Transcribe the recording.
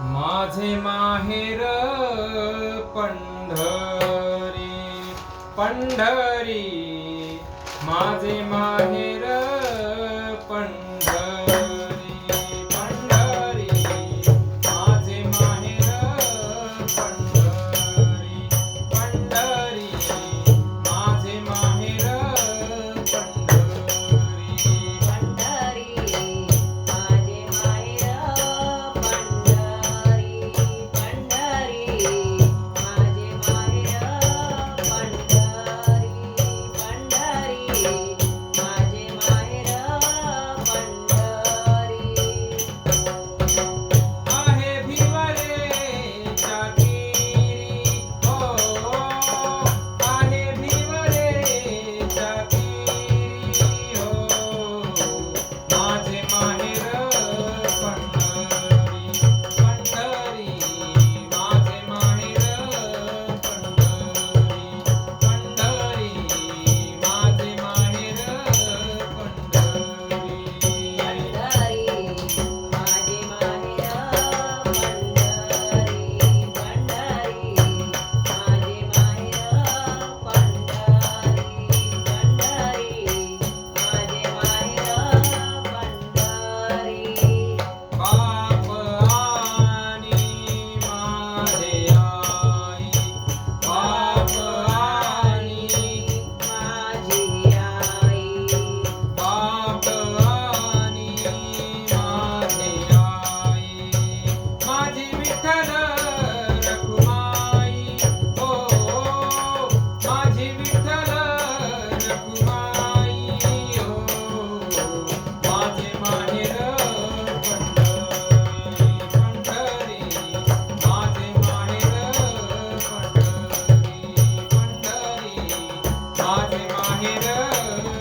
माझे माहेर पंढरी पंढरी. माझे माहेर पंढ माहिर